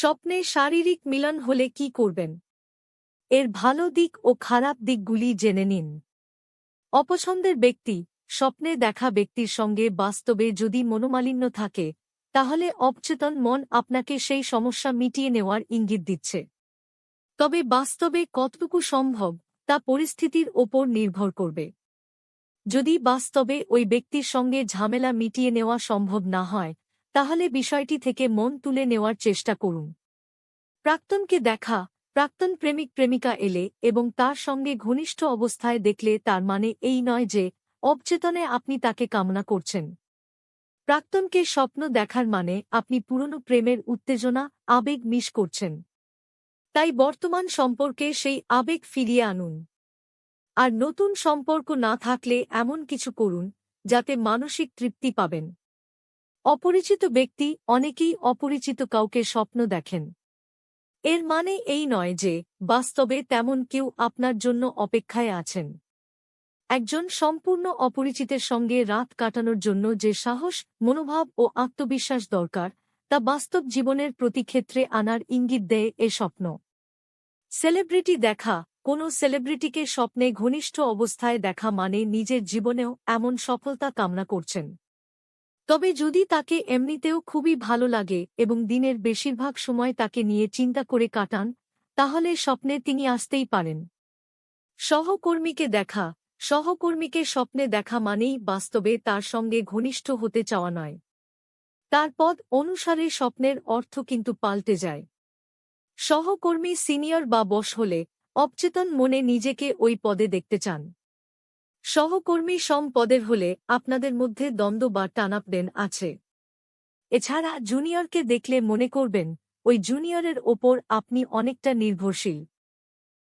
স্বপ্নে শারীরিক মিলন হলে কি করবেন? এর ভালো দিক ও খারাপ দিকগুলি জেনে নিন। অপছন্দের ব্যক্তি, স্বপ্নে দেখা ব্যক্তির সঙ্গে বাস্তবে যদি মনোমালিন্য থাকে, তাহলে অবচেতন মন আপনাকে সেই সমস্যা মিটিয়ে নেওয়ার ইঙ্গিত দিচ্ছে। তবে বাস্তবে কতটুকু সম্ভব, তা পরিস্থিতির ওপর নির্ভর করবে। যদি বাস্তবে ওই ব্যক্তির সঙ্গে ঝামেলা মিটিয়ে নেওয়া সম্ভব না হয় তাহলে বিষয়টি থেকে মন তুলে নেওয়ার চেষ্টা করুন। প্রাক্তনকে দেখা, প্রাক্তন প্রেমিক প্রেমিকা এলে এবং তার সঙ্গে ঘনিষ্ঠ অবস্থায় দেখলে তার মানে এই নয় যে, অবচেতনে আপনি তাকে কামনা করছেন। প্রাক্তনকে স্বপ্ন দেখার মানে আপনি পুরনো প্রেমের উত্তেজনা, আবেগ মিস করছেন। তাই বর্তমান সম্পর্কে সেই আবেগ ফিরিয়ে আনুন। আর নতুন সম্পর্ক না থাকলে এমন কিছু করুন, যাতে মানসিক তৃপ্তি পাবেন। অপরিচিত ব্যক্তি অনেকেই অপরিচিত কাউকে স্বপ্ন দেখেন। এর মানে এই নয় যে বাস্তবে তেমন কেউ আপনার জন্য অপেক্ষায় আছেন। একজন সম্পূর্ণ অপরিচিতের সঙ্গে রাত কাটানোর জন্য যে সাহস, মনোভাব ও আত্মবিশ্বাস দরকার, তা বাস্তব জীবনের প্রতিক্ষেত্রে আনার ইঙ্গিত দেয় এ স্বপ্ন। সেলিব্রিটি দেখা, কোনো সেলিব্রিটিকে স্বপ্নে ঘনিষ্ঠ অবস্থায় দেখা মানে নিজের জীবনেও এমন সফলতা কামনা করছেন। তবে যদি তাকে এমনিতেও খুবই ভালো লাগে এবং দিনের বেশিরভাগ সময় তাকে নিয়ে চিন্তা করে কাটান, তাহলে স্বপ্নে তিনি আসতেই পারেন। সহকর্মীকে দেখা। সহকর্মীকে স্বপ্নে দেখা মানেই বাস্তবে তার সঙ্গে ঘনিষ্ঠ হতে চাওয়া নয়। তার পদ অনুসারে স্বপ্নের অর্থ কিন্তু পাল্টে যায়। সহকর্মী সিনিয়র বা বস হলে অবচেতন মনে নিজেকে ওই পদে দেখতে চান। সহকর্মী সম পদের হলে আপনাদের মধ্যে দ্বন্দ্ব বা টানাপদেন আছে। এছাড়া জুনিয়রকে দেখলে মনে করবেন, ওই জুনিয়রের ওপর আপনি অনেকটা নির্ভরশীল।